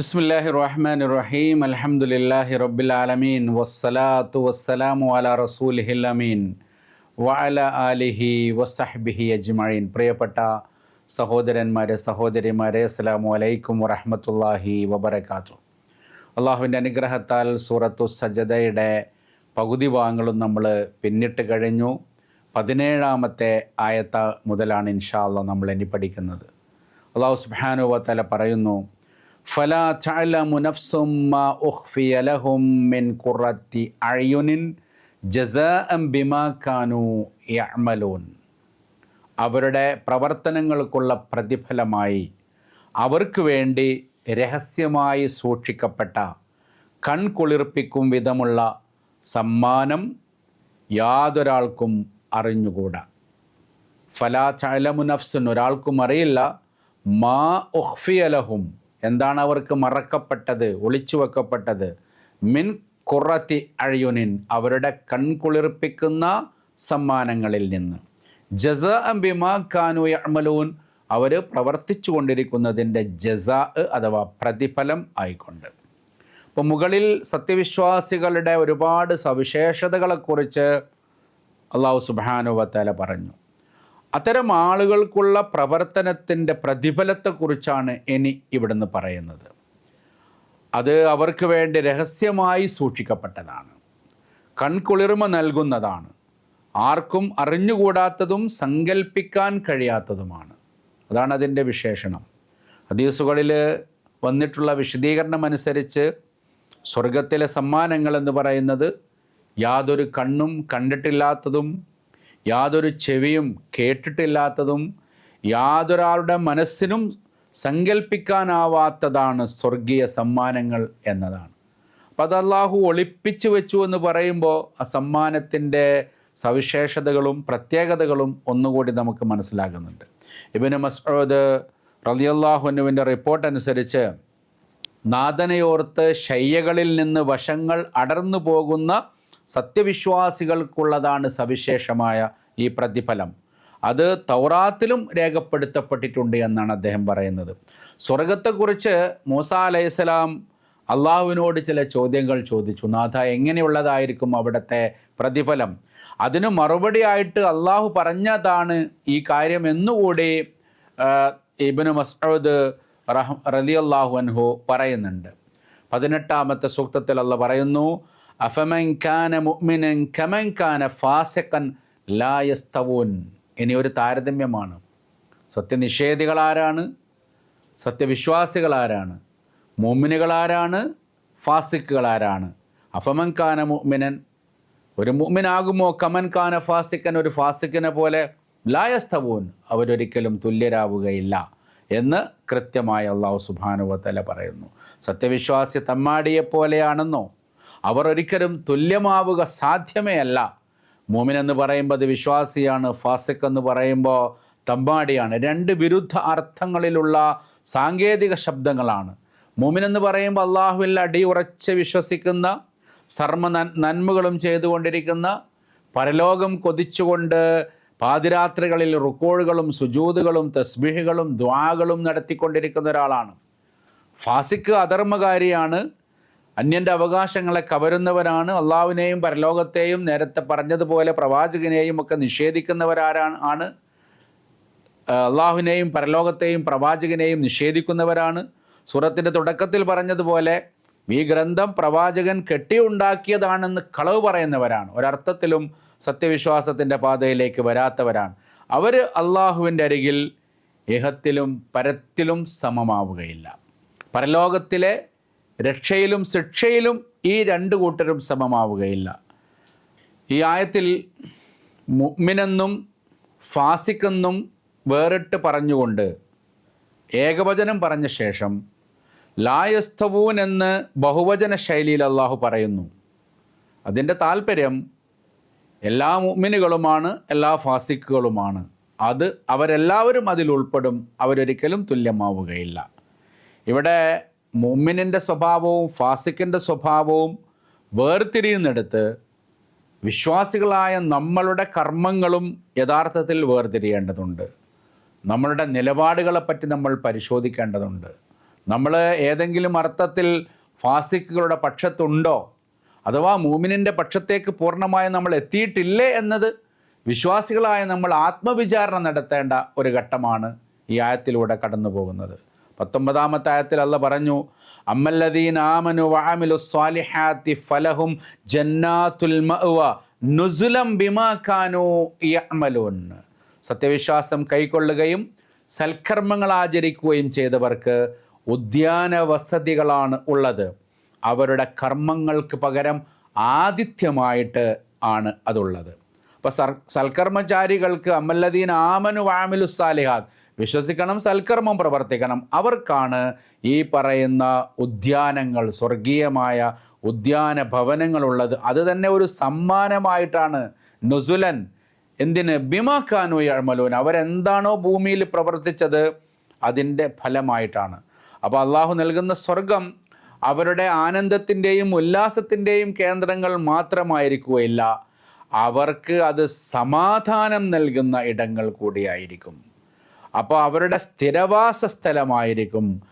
ബിസ്മില്ലാഹി റഹ്മാൻ റഹീം വസ്സലാത്തു വസ്സലാമു അല റസൂലിഹിൽ അമീൻ. വഅല ആലിഹി വസഹ്ബിഹി അജ്മഈൻ. പ്രിയപ്പെട്ട സഹോദരന്മാരെ സഹോദരിമാരെ അസ്സലാമു അലൈക്കും വറഹമത്തല്ലാഹി വബർക്കാത്തു അള്ളാഹുവിന്റെ അനുഗ്രഹത്താൽ സൂറത്തു സജദയുടെ പകുതി ഭാഗങ്ങളും നമ്മൾ പിന്നിട്ട് കഴിഞ്ഞു. പതിനേഴാമത്തെ ആയത്ത മുതലാണ് ഇൻഷാ അള്ളാഹ് നമ്മൾ ഇനി പഠിക്കുന്നത്. അള്ളാഹു സുബ്ഹാനഹു തല പറയുന്നു ഫലാ തഅലമു നഫ്സും മാ ഉഖ്ഫിയ ലഹും മിൻ ഖുറത്തി അയ്യുനിൻ ജസാഅം ബിമാ കാനൂ യഅമലൂൻ അവരുടെ പ്രവർത്തനങ്ങൾക്കുള്ള പ്രതിഫലമായി അവർക്ക് വേണ്ടി രഹസ്യമായി സൂക്ഷിക്കപ്പെട്ട കൺകുളിർപ്പിക്കും വിധമുള്ള സമ്മാനം യാതൊരാൾക്കും അറിഞ്ഞുകൂടാ. ഫലാ ചലമു നഫ്സുൻ ഒരാൾക്കും അറിയില്ല. മാ ഉഹ്ഫിയലഹും എന്താണ് അവർക്ക് മറക്കപ്പെട്ടത് ഒളിച്ചു വെക്കപ്പെട്ടത് മിൻ കുറത്തി അഴിയുനിൻ അവരുടെ കൺകുളിർപ്പിക്കുന്ന സമ്മാനങ്ങളിൽ നിന്ന്. ജസ അംബിമാ കാനു അമലൂൻ അവർ പ്രവർത്തിച്ചു കൊണ്ടിരിക്കുന്നതിന്റെ ജസ അഥവാ പ്രതിഫലം ആയിക്കൊണ്ട്. അപ്പോൾ മുകളിൽ സത്യവിശ്വാസികളുടെ ഒരുപാട് സവിശേഷതകളെക്കുറിച്ച് അള്ളാഹു സുബാനുവത്തല പറഞ്ഞു. അത്തരം ആളുകൾക്കുള്ള പ്രവർത്തനത്തിന്റെ പ്രതിഫലത്തെക്കുറിച്ചാണ് ഇനി ഇവിടുന്ന് പറയുന്നത്. അത് അവർക്ക് വേണ്ടി രഹസ്യമായി സൂക്ഷിക്കപ്പെട്ടതാണ്. കൺകുളിർമ നൽകുന്നതാണ്. ആർക്കും അറിഞ്ഞുകൂടാത്തതും സങ്കല്പിക്കാൻ കഴിയാത്തതുമാണ്. അതാണ് അതിന്റെ വിശേഷണം. ഹദീസുകളിൽ വന്നിട്ടുള്ള വിശദീകരണം അനുസരിച്ച് സ്വർഗത്തിലെ സമ്മാനങ്ങൾ എന്ന് പറയുന്നത് യാതൊരു കണ്ണും കണ്ടിട്ടില്ലാത്തതും യാതൊരു ചെവിയും കേട്ടിട്ടില്ലാത്തതും യാതൊരാളുടെ മനസ്സിനും സങ്കല്പിക്കാനാവാത്തതാണ് സ്വർഗീയ സമ്മാനങ്ങൾ എന്നതാണ്. അപ്പം അത് അള്ളാഹു ഒളിപ്പിച്ചു വെച്ചു എന്ന് പറയുമ്പോൾ ആ സമ്മാനത്തിന്റെ സവിശേഷതകളും പ്രത്യേകതകളും ഒന്നുകൂടി നമുക്ക് മനസ്സിലാകുന്നുണ്ട്. ഇബിന് മസ്ഊദ് റലിയല്ലാഹുനുവിന്റെ റിപ്പോർട്ട് അനുസരിച്ച് നാദനയോർത്ത് ശയ്യകളിൽ നിന്ന് വശങ്ങൾ അടർന്നു പോകുന്ന സത്യവിശ്വാസികൾക്കുള്ളതാണ് സവിശേഷമായ ഈ പ്രതിഫലം. അത് തൗറാത്തിലും രേഖപ്പെടുത്തപ്പെട്ടിട്ടുണ്ട് എന്നാണ് അദ്ദേഹം പറയുന്നത്. സ്വർഗത്തെക്കുറിച്ച് മൂസ അലൈഹിസ്സലാം അള്ളാഹുവിനോട് ചില ചോദ്യങ്ങൾ ചോദിച്ചു. നാഥ എങ്ങനെയുള്ളതായിരിക്കും അവിടുത്തെ പ്രതിഫലം? അതിന് മറുപടിയായിട്ട് അള്ളാഹു പറഞ്ഞതാണ് ഈ കാര്യം എന്നുകൂടി ഇബിന് മസ്ഊദ് റഹ് റലി അള്ളാഹു അൻഹു പറയുന്നുണ്ട്. പതിനെട്ടാമത്തെ സൂക്തത്തിൽ അല്ല പറയുന്നു അഫമൻ കാന മുഅ്മിനൻ കമൻ കാന ഫാസിഖൻ ലായസ്തവൂൻ ഇനി ഒരു താരതമ്യമാണ്. സത്യനിഷേധികൾ ആരാണ്? സത്യവിശ്വാസികൾ ആരാണ്? സത്യനിഷേധികളാരാണ് ആരാണ്? ഫാസിക്കുകൾ ആരാണ്? അഫമൻ കാന മുഅ്മിനൻ. ഒരു മുഅ്മിനാകുമോ കമൻ കാന ഫാസിക്കൻ ഒരു ഫാസിക്കിനെ പോലെ ലായസ്തവൂൻ അവരൊരിക്കലും തുല്യരാവുകയില്ല എന്ന് കൃത്യമായി അള്ളാഹു സുബാനുവത്തല പറയുന്നു. സത്യവിശ്വാസി തമ്മാടിയെ പോലെയാണെന്നോ അവർ ഒരിക്കലും തുല്യമാവുക സാധ്യമേ അല്ല. മോമിൻ എന്ന് പറയുമ്പോൾ അത് വിശ്വാസിയാണ് ഫാസിഖ് എന്ന് പറയുമ്പോൾ തമ്പാടിയാണ്. രണ്ട് വിരുദ്ധ അർത്ഥങ്ങളിലുള്ള സാങ്കേതിക ശബ്ദങ്ങളാണ്. മോമിൻ എന്ന് പറയുമ്പോൾ അള്ളാഹുവിൽ അടി ഉറച്ച് വിശ്വസിക്കുന്ന സർമ്മ നന്മകളും ചെയ്തുകൊണ്ടിരിക്കുന്ന പരലോകം കൊതിച്ചുകൊണ്ട് പാതിരാത്രികളിൽ റുക്കോഴുകളും സുജൂതുകളും തസ്ബീഹുകളും ദ്വാകളും നടത്തിക്കൊണ്ടിരിക്കുന്ന ഒരാളാണ്. ഫാസിക്ക് അധർമ്മകാരിയാണ് അന്യന്റെ അവകാശങ്ങളെ കവരുന്നവരാണ് അള്ളാവിനെയും പരലോകത്തെയും നേരത്തെ പറഞ്ഞതുപോലെ പ്രവാചകനെയും ഒക്കെ നിഷേധിക്കുന്നവരാരാണ് ആണ്. അള്ളാഹുവിനെയും പരലോകത്തെയും പ്രവാചകനെയും നിഷേധിക്കുന്നവരാണ്. സൂറത്തിന്റെ തുടക്കത്തിൽ പറഞ്ഞതുപോലെ ഈ ഗ്രന്ഥം പ്രവാചകൻ കെട്ടിയുണ്ടാക്കിയതാണെന്ന് കളവ് പറയുന്നവരാണ്. ഒരർത്ഥത്തിലും സത്യവിശ്വാസത്തിന്റെ പാതയിലേക്ക് വരാത്തവരാണ്. അവർ അള്ളാഹുവിന്റെ അരികിൽ ഇഹത്തിലും പരത്തിലും സമമാവുകയില്ല. പരലോകത്തിലെ രക്ഷയിലും ശിക്ഷയിലും ഈ രണ്ട് കൂട്ടരും സമമാവുകയില്ല. ഈ ആയത്തിൽ മുഗ്മിനെന്നും ഫാസിക്കെന്നും വേറിട്ട് പറഞ്ഞുകൊണ്ട് ഏകവചനം പറഞ്ഞ ശേഷം ലായസ്തവൂൻ എന്ന് ബഹുവചന ശൈലിയിൽ അള്ളാഹു പറയുന്നു. അതിന്റെ താല്പര്യം എല്ലാ മുഗ്മിനുകളുമാണ് എല്ലാ ഫാസിക്കുകളുമാണ്. അത് അവരെല്ലാവരും അതിൽ ഉൾപ്പെടും അവരൊരിക്കലും തുല്യമാവുകയില്ല. ഇവിടെ മുമ്മിനിന്റെ സ്വഭാവവും ഫാസിക്കിന്റെ സ്വഭാവവും വേർതിരിയുന്നിടത്ത് വിശ്വാസികളായ നമ്മളുടെ കർമ്മങ്ങളും യഥാർത്ഥത്തിൽ വേർതിരിയേണ്ടതുണ്ട്. നമ്മളുടെ നിലപാടുകളെപ്പറ്റി നമ്മൾ പരിശോധിക്കേണ്ടതുണ്ട്. നമ്മൾ ഏതെങ്കിലും അർത്ഥത്തിൽ ഫാസിക്കുകളുടെ പക്ഷത്തുണ്ടോ? അഥവാ മൂമിനിന്റെ പക്ഷത്തേക്ക് പൂർണമായും നമ്മൾ എത്തിയിട്ടില്ലേ എന്നത് വിശ്വാസികളായ നമ്മൾ ആത്മവിചാരണ നടത്തേണ്ട ഒരു ഘട്ടമാണ് ഈ ആയത്തിലൂടെ കടന്നു പോകുന്നത് പത്തൊമ്പതാമത്തെ അല്ല പറഞ്ഞു അമ്മല്ലദീൻ ഫലഹും യഅമലൂൻ. സത്യവിശ്വാസം കൈക്കൊള്ളുകയും സൽക്കർമ്മങ്ങൾ ആചരിക്കുകയും ചെയ്തവർക്ക് ഉദ്യാന വസതികളാണ് ഉള്ളത്. അവരുടെ കർമ്മങ്ങൾക്ക് പകരം ആതിഥ്യമായിട്ട് ആണ് അതുള്ളത്. അപ്പോൾ സർ സൽക്കർമ്മചാരികൾക്ക് അമല്ലദീൻ ആമനു വാമിലു സാലിഹാദ് വിശ്വസിക്കണം സൽക്കർമ്മം പ്രവർത്തിക്കണം. അവർക്കാണ് ഈ പറയുന്ന ഉദ്യാനങ്ങൾ സ്വർഗീയമായ ഉദ്യാന ഭവനങ്ങളുള്ളത് അത് തന്നെ ഒരു സമ്മാനമായിട്ടാണ്. നുസുലൻ എന്തിന്? ബിമാക്കാനു അഴ്മലൂൻ അവരെന്താണോ ഭൂമിയിൽ പ്രവർത്തിച്ചത് അതിന്റെ ഫലമായിട്ടാണ്. അപ്പോൾ അള്ളാഹു നൽകുന്ന സ്വർഗം അവരുടെ ആനന്ദത്തിന്റെയും ഉല്ലാസത്തിന്റെയും കേന്ദ്രങ്ങൾ മാത്രമായിരിക്കുകയില്ല. അവർക്ക് അത് സമാധാനം നൽകുന്ന ഇടങ്ങൾ കൂടിയായിരിക്കും. അപ്പോൾ അവരുടെ സ്ഥിരവാസ സ്ഥലമായിരിക്കും.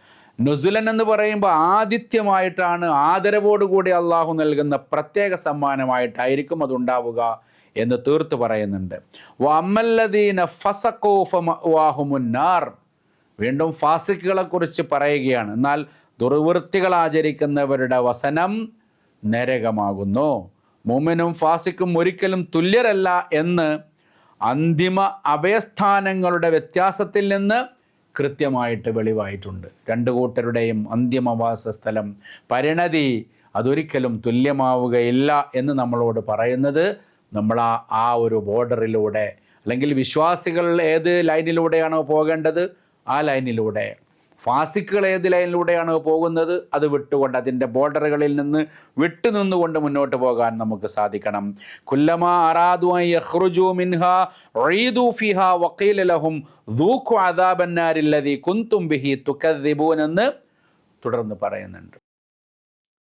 നുസുലൻ എന്ന് പറയുമ്പോൾ ആതിഥ്യമായിട്ടാണ് ആദരവോടുകൂടി അള്ളാഹു നൽകുന്ന പ്രത്യേക സമ്മാനമായിട്ടായിരിക്കും അതുണ്ടാവുക എന്ന് തീർത്ത് പറയുന്നുണ്ട്. വമ്മല്ലദീന ഫസക്കോഫുമുന്നാർ വീണ്ടും ഫാസിക്കുകളെ കുറിച്ച് പറയുകയാണ്. എന്നാൽ ദുർവൃത്തികൾ ആചരിക്കുന്നവരുടെ വസനം നരകമാകുന്നു. മുമ്മനും ഫാസിക്കും ഒരിക്കലും തുല്യരല്ല എന്ന് അന്തിമ അഭയസ്ഥാനങ്ങളുടെ വ്യത്യാസത്തിൽ നിന്ന് കൃത്യമായിട്ട് വെളിവായിട്ടുണ്ട്. രണ്ട് കൂട്ടരുടെയും അന്തിമവാസ സ്ഥലം പരിണതി അതൊരിക്കലും തുല്യമാവുകയില്ല എന്ന് നമ്മളോട് പറയുന്നത് നമ്മൾ ആ ആ ഒരു ബോർഡറിലൂടെ. അല്ലെങ്കിൽ വിശ്വാസികൾ ഏത് ലൈനിലൂടെയാണോ പോകേണ്ടത്? ആ ലൈനിലൂടെ. ഫാസിക്കുകൾ ഏത് ലൈനിലൂടെയാണ് പോകുന്നത്? അത് വിട്ടുകൊണ്ട് അതിന്റെ ബോർഡറുകളിൽ നിന്ന് വിട്ടുനിന്നുകൊണ്ട് മുന്നോട്ട് പോകാൻ നമുക്ക് സാധിക്കണം. കുല്ലമാ എന്ന് തുടർന്ന് പറയുന്നുണ്ട്.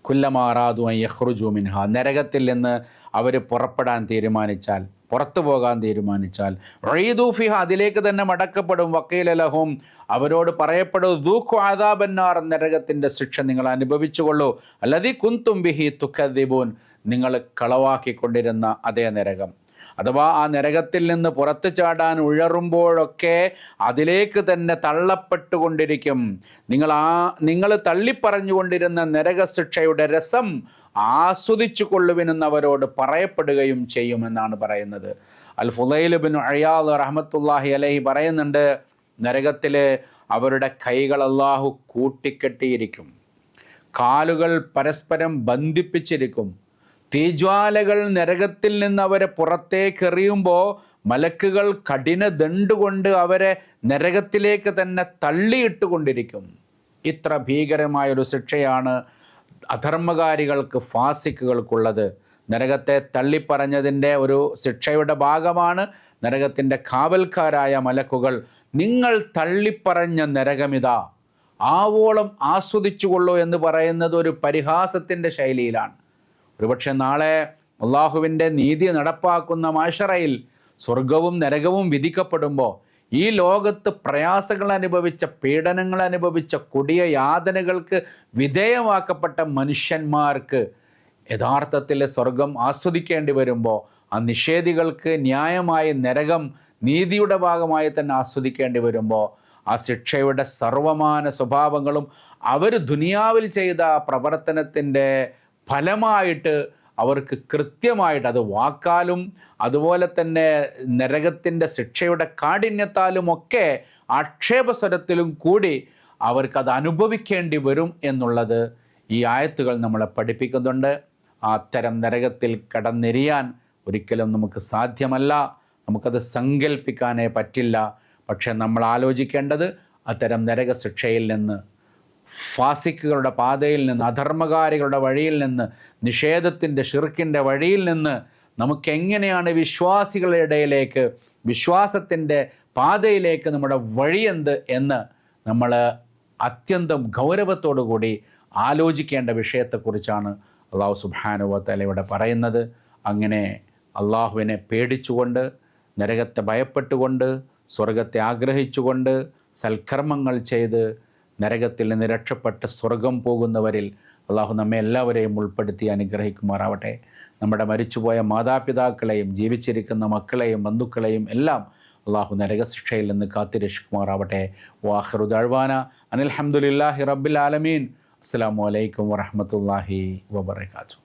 കുല്ലമാറാദു യഹ്റുജു മിൻഹ. നരകത്തിൽ നിന്ന് അവർ പുറപ്പെടാൻ തീരുമാനിച്ചാൽ പുറത്തു പോകാൻ തീരുമാനിച്ചാൽ റീദൂഫിഹ അതിലേക്ക് തന്നെ മടക്കപ്പെടും. വക്കീലലഹും അവരോട് പറയപ്പെടും ദൂഖു ആദാബന്നാർ നരകത്തിന്റെ ശിക്ഷ നിങ്ങൾ അനുഭവിച്ചുകൊള്ളൂ. അല്ലതി കുന്തും ബിഹി തുക്കദിബൂൻ നിങ്ങൾ കളവാക്കിക്കൊണ്ടിരുന്ന അതേ നരകം. അഥവാ ആ നരകത്തിൽ നിന്ന് പുറത്തു ചാടാൻ ഉഴറുമ്പോഴൊക്കെ അതിലേക്ക് തന്നെ തള്ളപ്പെട്ടുകൊണ്ടിരിക്കും. നിങ്ങൾ ആ നിങ്ങൾ തള്ളിപ്പറഞ്ഞുകൊണ്ടിരുന്ന നരകശിക്ഷയുടെ രസം ആസ്വദിച്ചു കൊള്ളുവിനെന്ന് അവരോട് പറയപ്പെടുകയും ചെയ്യുമെന്നാണ് പറയുന്നത്. അൽ ഫുലൈൽ ബിൻ അഴിയാദ് റഹമത്തുല്ലാഹി അലഹി പറയുന്നുണ്ട് നരകത്തിൽ അവരുടെ കൈകൾ അള്ളാഹു കൂട്ടിക്കെട്ടിയിരിക്കും. കാലുകൾ പരസ്പരം ബന്ധിപ്പിച്ചിരിക്കും. തീജ്വാലകൾ നരകത്തിൽ നിന്ന് അവരെ പുറത്തേക്ക് എറിയുമ്പോൾ മലക്കുകൾ കഠിന ദണ്ടുകൊണ്ട് അവരെ നരകത്തിലേക്ക് തന്നെ തള്ളിയിട്ട് കൊണ്ടിരിക്കും ഇത്ര ഭീകരമായൊരു ശിക്ഷയാണ് അധർമ്മകാരികൾക്ക് ഫാസിക്കുകൾക്കുള്ളത്. നരകത്തെ തള്ളിപ്പറഞ്ഞതിന്റെ ഒരു ശിക്ഷയുടെ ഭാഗമാണ് നരകത്തിന്റെ കാവൽക്കാരായ മലക്കുകൾ. നിങ്ങൾ തള്ളിപ്പറഞ്ഞ നരകമിതാ ആവോളം ആസ്വദിച്ചുകൊള്ളൂ എന്ന് പറയുന്നത് ഒരു പരിഹാസത്തിന്റെ ശൈലിയിലാണ്. ഒരുപക്ഷെ നാളെ അള്ളാഹുവിന്റെ നീതി നടപ്പാക്കുന്ന മാഷറയിൽ സ്വർഗവും നരകവും വിധിക്കപ്പെടുമ്പോൾ ഈ ലോകത്ത് പ്രയാസങ്ങൾ അനുഭവിച്ച പീഡനങ്ങൾ അനുഭവിച്ച കൊടിയ യാതനകൾക്ക് വിധേയമാക്കപ്പെട്ട മനുഷ്യന്മാർക്ക് യഥാർത്ഥത്തിൽ സ്വർഗം ആസ്വദിക്കേണ്ടി വരുമ്പോൾ ആ നിഷേധികൾക്ക് ന്യായമായ നരകം നീതിയുടെ ഭാഗമായി തന്നെ ആസ്വദിക്കേണ്ടി വരുമ്പോൾ ആ ശിക്ഷയുടെ സർവമാന സ്വഭാവങ്ങളും അവർ ദുനിയാവിൽ ചെയ്ത പ്രവർത്തനത്തിന്റെ ഫലമായിട്ട് അവർക്ക് കൃത്യമായിട്ട് അത് വാക്കാലും അതുപോലെ തന്നെ നരകത്തിന്റെ ശിക്ഷയുടെ കാഠിന്യത്താലും ഒക്കെ ആക്ഷേപസ്വരത്തിലും കൂടി അവർക്കത് അനുഭവിക്കേണ്ടി വരും എന്നുള്ളത് ഈ ആയത്തുകൾ നമ്മളെ പഠിപ്പിക്കുന്നുണ്ട്. അത്തരം നരകത്തിൽ കടന്നെരിയാൻ ഒരിക്കലും നമുക്ക് സാധ്യമല്ല. നമുക്കത് സങ്കല്പിക്കാനേ പറ്റില്ല. പക്ഷെ നമ്മൾ ആലോചിക്കേണ്ടത് അത്തരം നരകശിക്ഷയിൽ നിന്ന് ഫാസിക്കുകളുടെ പാതയിൽ നിന്ന് അധർമ്മകാരികളുടെ വഴിയിൽ നിന്ന് നിഷേധത്തിന്റെ ഷിർക്കിന്റെ വഴിയിൽ നിന്ന് നമുക്കെങ്ങനെയാണ് വിശ്വാസികളുടെ ഇടയിലേക്ക് വിശ്വാസത്തിന്റെ പാതയിലേക്ക് നമ്മുടെ വഴിയെന്ത് എന്ന് നമ്മൾ അത്യന്തം ഗൗരവത്തോടു കൂടി ആലോചിക്കേണ്ട വിഷയത്തെക്കുറിച്ചാണ് അള്ളാഹു സുബാനുവത്തല ഇവിടെ പറയുന്നത്. അങ്ങനെ അള്ളാഹുവിനെ പേടിച്ചുകൊണ്ട് നരകത്തെ ഭയപ്പെട്ടുകൊണ്ട് സ്വർഗത്തെ ആഗ്രഹിച്ചുകൊണ്ട് സൽക്കർമ്മങ്ങൾ ചെയ്ത് നരകത്തിൽ നിന്ന് രക്ഷപ്പെട്ട് സ്വർഗം പോകുന്നവരിൽ അള്ളാഹു നമ്മെ എല്ലാവരെയും ഉൾപ്പെടുത്തി അനുഗ്രഹിക്കുമാറാവട്ടെ. നമ്മുടെ മരിച്ചുപോയ മാതാപിതാക്കളെയും ജീവിച്ചിരിക്കുന്ന മക്കളെയും ബന്ധുക്കളെയും എല്ലാം അള്ളാഹു നരകശിക്ഷയിൽ നിന്ന് കാത്തിരക്ഷിക്കുമാറാവട്ടെ. വാഹറു ദഴ്വാന അനിൽഹമുല്ലാഹി റബ്ബിൽ ആലമീൻ. അസ്സാം വലൈക്കും വറഹമത്തല്ലാഹി വബർക്കാത്തു